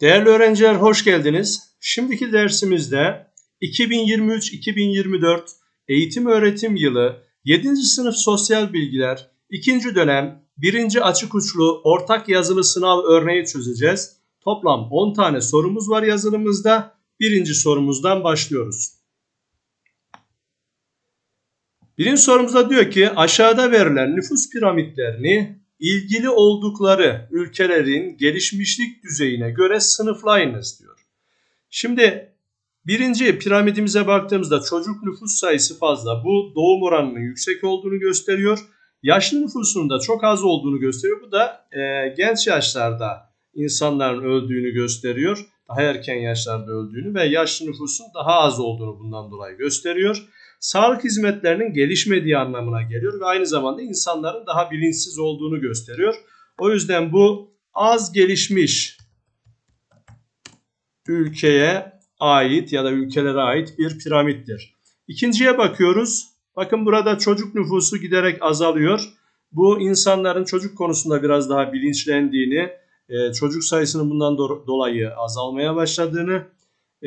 Değerli öğrenciler hoş geldiniz. Şimdiki dersimizde 2023-2024 eğitim öğretim yılı 7. sınıf sosyal bilgiler 2. dönem 1. açık uçlu ortak yazılı sınav örneği çözeceğiz. Toplam 10 tane sorumuz var yazılımızda. Birinci sorumuzdan başlıyoruz. Birinci sorumuzda diyor ki aşağıda verilen nüfus piramitlerini ilgili oldukları ülkelerin gelişmişlik düzeyine göre sınıflayınız diyor. Şimdi birinci piramidimize baktığımızda çocuk nüfus sayısı fazla. Bu doğum oranının yüksek olduğunu gösteriyor. Yaşlı nüfusunun da çok az olduğunu gösteriyor. Bu da e, genç yaşlarda insanların öldüğünü gösteriyor. Daha erken yaşlarda öldüğünü ve yaşlı nüfusun daha az olduğunu bundan dolayı gösteriyor sağlık hizmetlerinin gelişmediği anlamına geliyor ve aynı zamanda insanların daha bilinçsiz olduğunu gösteriyor. O yüzden bu az gelişmiş ülkeye ait ya da ülkelere ait bir piramittir. İkinciye bakıyoruz. Bakın burada çocuk nüfusu giderek azalıyor. Bu insanların çocuk konusunda biraz daha bilinçlendiğini, e, çocuk sayısının bundan dolayı azalmaya başladığını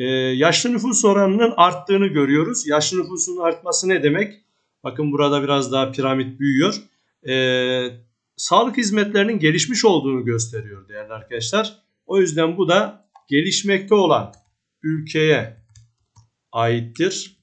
e, yaşlı nüfus oranının arttığını görüyoruz. Yaşlı nüfusun artması ne demek? Bakın burada biraz daha piramit büyüyor. E, sağlık hizmetlerinin gelişmiş olduğunu gösteriyor değerli arkadaşlar. O yüzden bu da gelişmekte olan ülkeye aittir.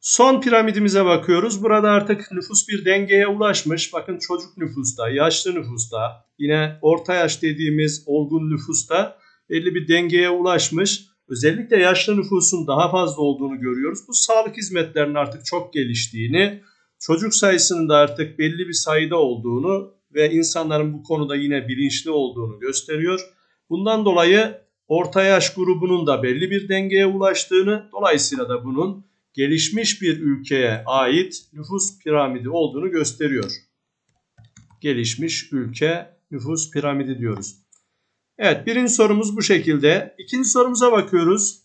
Son piramidimize bakıyoruz. Burada artık nüfus bir dengeye ulaşmış. Bakın çocuk nüfusta, yaşlı nüfusta, yine orta yaş dediğimiz olgun nüfusta belli bir dengeye ulaşmış. Özellikle yaşlı nüfusun daha fazla olduğunu görüyoruz. Bu sağlık hizmetlerinin artık çok geliştiğini, çocuk sayısının da artık belli bir sayıda olduğunu ve insanların bu konuda yine bilinçli olduğunu gösteriyor. Bundan dolayı orta yaş grubunun da belli bir dengeye ulaştığını, dolayısıyla da bunun gelişmiş bir ülkeye ait nüfus piramidi olduğunu gösteriyor. Gelişmiş ülke nüfus piramidi diyoruz. Evet birinci sorumuz bu şekilde. İkinci sorumuza bakıyoruz.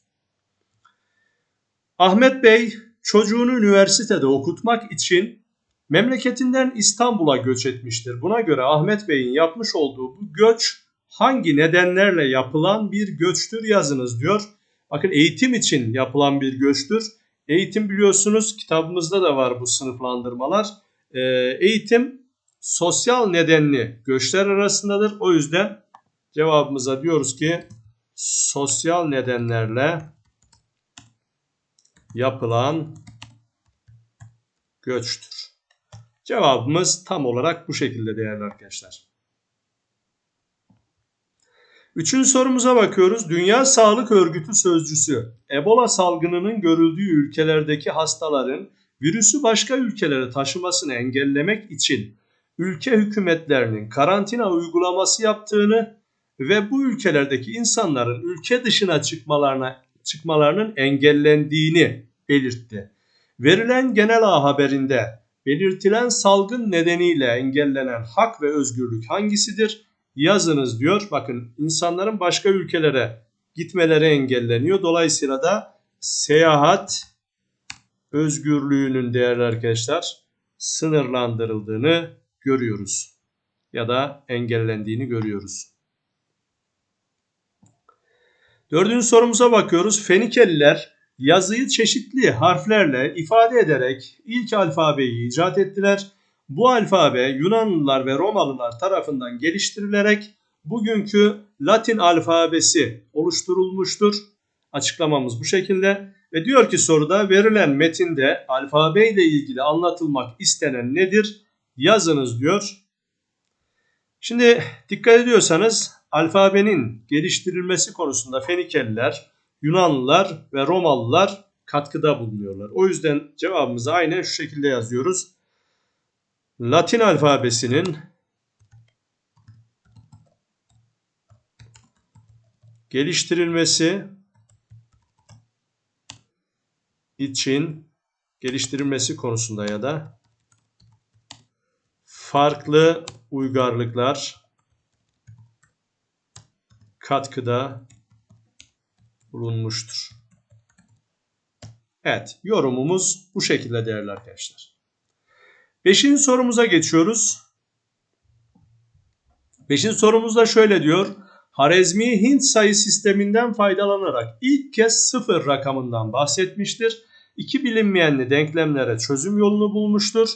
Ahmet Bey çocuğunu üniversitede okutmak için memleketinden İstanbul'a göç etmiştir. Buna göre Ahmet Bey'in yapmış olduğu bu göç hangi nedenlerle yapılan bir göçtür yazınız diyor. Bakın eğitim için yapılan bir göçtür. Eğitim biliyorsunuz kitabımızda da var bu sınıflandırmalar. Ee, eğitim sosyal nedenli göçler arasındadır. O yüzden cevabımıza diyoruz ki sosyal nedenlerle yapılan göçtür. Cevabımız tam olarak bu şekilde değerli arkadaşlar. Üçüncü sorumuza bakıyoruz. Dünya Sağlık Örgütü sözcüsü Ebola salgınının görüldüğü ülkelerdeki hastaların virüsü başka ülkelere taşımasını engellemek için ülke hükümetlerinin karantina uygulaması yaptığını ve bu ülkelerdeki insanların ülke dışına çıkmalarına çıkmalarının engellendiğini belirtti. Verilen genel ağ haberinde belirtilen salgın nedeniyle engellenen hak ve özgürlük hangisidir? Yazınız diyor. Bakın insanların başka ülkelere gitmeleri engelleniyor. Dolayısıyla da seyahat özgürlüğünün değerli arkadaşlar sınırlandırıldığını görüyoruz. Ya da engellendiğini görüyoruz. Dördüncü sorumuza bakıyoruz. Fenikeliler yazıyı çeşitli harflerle ifade ederek ilk alfabeyi icat ettiler. Bu alfabe Yunanlılar ve Romalılar tarafından geliştirilerek bugünkü Latin alfabesi oluşturulmuştur. Açıklamamız bu şekilde. Ve diyor ki soruda verilen metinde alfabe ile ilgili anlatılmak istenen nedir? Yazınız diyor. Şimdi dikkat ediyorsanız alfabenin geliştirilmesi konusunda Fenikeliler, Yunanlılar ve Romalılar katkıda bulunuyorlar. O yüzden cevabımızı aynen şu şekilde yazıyoruz. Latin alfabesinin geliştirilmesi için geliştirilmesi konusunda ya da farklı uygarlıklar katkıda bulunmuştur. Evet, yorumumuz bu şekilde değerli arkadaşlar. Beşinci sorumuza geçiyoruz. Beşinci sorumuz da şöyle diyor. Harezmi Hint sayı sisteminden faydalanarak ilk kez sıfır rakamından bahsetmiştir. İki bilinmeyenli denklemlere çözüm yolunu bulmuştur.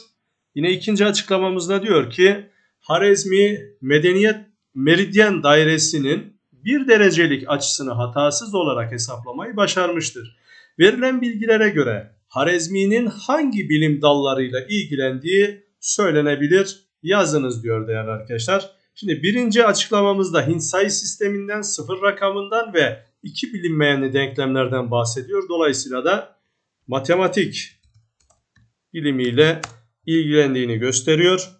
Yine ikinci açıklamamızda diyor ki Harezmi medeniyet meridyen dairesinin bir derecelik açısını hatasız olarak hesaplamayı başarmıştır. Verilen bilgilere göre Harezmi'nin hangi bilim dallarıyla ilgilendiği söylenebilir. Yazınız diyor değerli arkadaşlar. Şimdi birinci açıklamamızda Hint sayı sisteminden, sıfır rakamından ve iki bilinmeyenli denklemlerden bahsediyor. Dolayısıyla da matematik bilimiyle ilgilendiğini gösteriyor.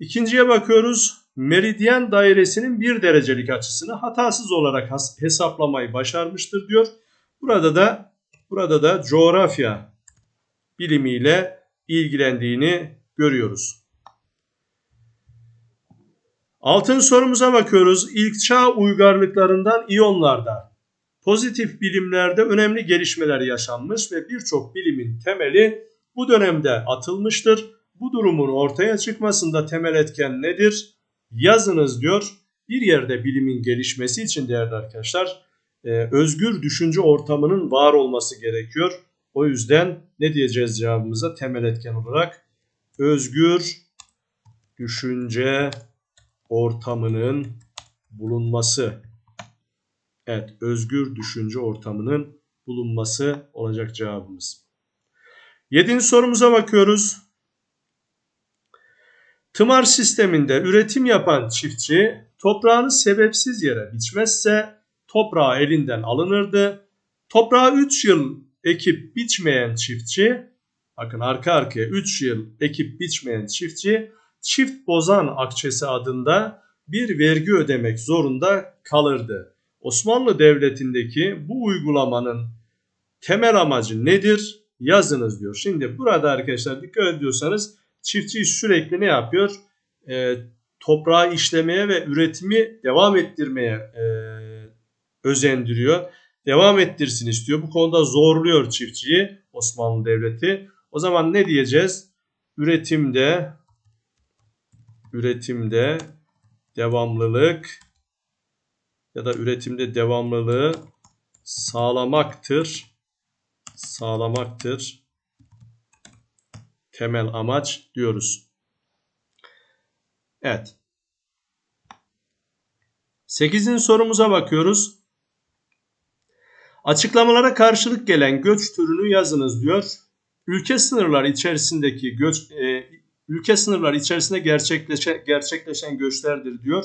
İkinciye bakıyoruz. Meridyen dairesinin bir derecelik açısını hatasız olarak hesaplamayı başarmıştır diyor. Burada da burada da coğrafya bilimiyle ilgilendiğini görüyoruz. Altın sorumuza bakıyoruz. İlk çağ uygarlıklarından iyonlarda pozitif bilimlerde önemli gelişmeler yaşanmış ve birçok bilimin temeli bu dönemde atılmıştır. Bu durumun ortaya çıkmasında temel etken nedir? Yazınız diyor. Bir yerde bilimin gelişmesi için değerli arkadaşlar e, özgür düşünce ortamının var olması gerekiyor. O yüzden ne diyeceğiz cevabımıza temel etken olarak? Özgür düşünce ortamının bulunması. Evet, özgür düşünce ortamının bulunması olacak cevabımız. Yedinci sorumuza bakıyoruz. Tımar sisteminde üretim yapan çiftçi toprağını sebepsiz yere biçmezse toprağı elinden alınırdı. Toprağı 3 yıl ekip biçmeyen çiftçi, bakın arka arkaya 3 yıl ekip biçmeyen çiftçi çift bozan akçesi adında bir vergi ödemek zorunda kalırdı. Osmanlı Devleti'ndeki bu uygulamanın temel amacı nedir? Yazınız diyor. Şimdi burada arkadaşlar dikkat ediyorsanız çiftçi sürekli ne yapıyor? E, toprağı işlemeye ve üretimi devam ettirmeye e, özendiriyor. Devam ettirsin istiyor. Bu konuda zorluyor çiftçiyi Osmanlı Devleti. O zaman ne diyeceğiz? Üretimde üretimde devamlılık ya da üretimde devamlılığı sağlamaktır. Sağlamaktır. Temel amaç diyoruz. Evet. Sekizinci sorumuza bakıyoruz. Açıklamalara karşılık gelen göç türünü yazınız diyor. Ülke sınırları içerisindeki göç e, ülke sınırları içerisinde gerçekleşen, gerçekleşen göçlerdir diyor.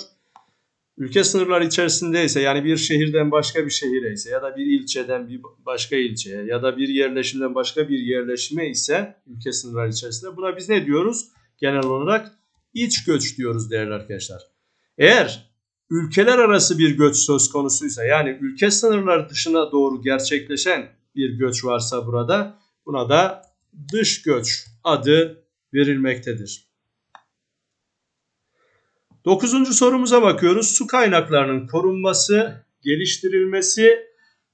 Ülke sınırları içerisinde ise yani bir şehirden başka bir şehire ise ya da bir ilçeden bir başka ilçeye ya da bir yerleşimden başka bir yerleşime ise ülke sınırları içerisinde buna biz ne diyoruz? Genel olarak iç göç diyoruz değerli arkadaşlar. Eğer ülkeler arası bir göç söz konusuysa yani ülke sınırları dışına doğru gerçekleşen bir göç varsa burada buna da dış göç adı verilmektedir. Dokuzuncu sorumuza bakıyoruz. Su kaynaklarının korunması, geliştirilmesi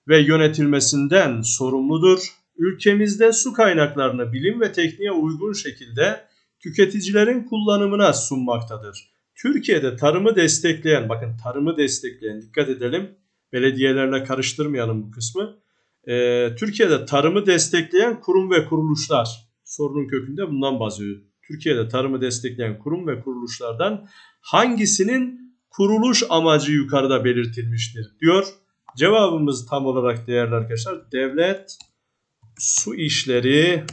ve yönetilmesinden sorumludur. Ülkemizde su kaynaklarını bilim ve tekniğe uygun şekilde tüketicilerin kullanımına sunmaktadır. Türkiye'de tarımı destekleyen, bakın tarımı destekleyen, dikkat edelim, belediyelerle karıştırmayalım bu kısmı. Ee, Türkiye'de tarımı destekleyen kurum ve kuruluşlar sorunun kökünde bundan bahsediyor. Türkiye'de tarımı destekleyen kurum ve kuruluşlardan hangisinin kuruluş amacı yukarıda belirtilmiştir diyor. Cevabımız tam olarak değerli arkadaşlar devlet su işleri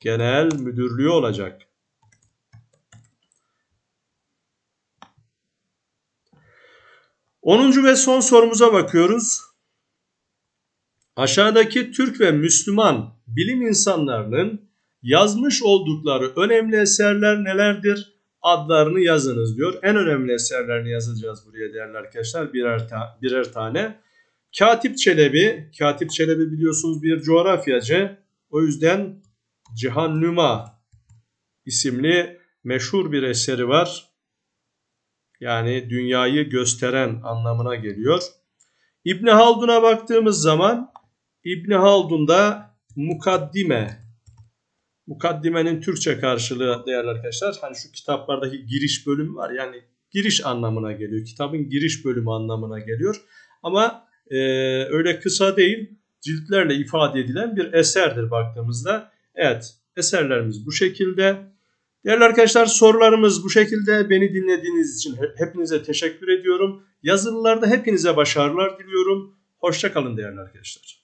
genel müdürlüğü olacak. Onuncu ve son sorumuza bakıyoruz. Aşağıdaki Türk ve Müslüman bilim insanlarının yazmış oldukları önemli eserler nelerdir? Adlarını yazınız diyor. En önemli eserlerini yazacağız buraya değerli arkadaşlar birer, ta birer tane. Katip Çelebi, Katip Çelebi biliyorsunuz bir coğrafyacı. O yüzden Cihan Nüma isimli meşhur bir eseri var. Yani dünyayı gösteren anlamına geliyor. İbni Haldun'a baktığımız zaman İbni Haldun'da mukaddime Mukaddimenin Türkçe karşılığı değerli arkadaşlar. Hani şu kitaplardaki giriş bölümü var yani giriş anlamına geliyor. Kitabın giriş bölümü anlamına geliyor. Ama e, öyle kısa değil, ciltlerle ifade edilen bir eserdir baktığımızda. Evet, eserlerimiz bu şekilde. Değerli arkadaşlar sorularımız bu şekilde. Beni dinlediğiniz için hepinize teşekkür ediyorum. Yazılılarda hepinize başarılar diliyorum. Hoşçakalın değerli arkadaşlar.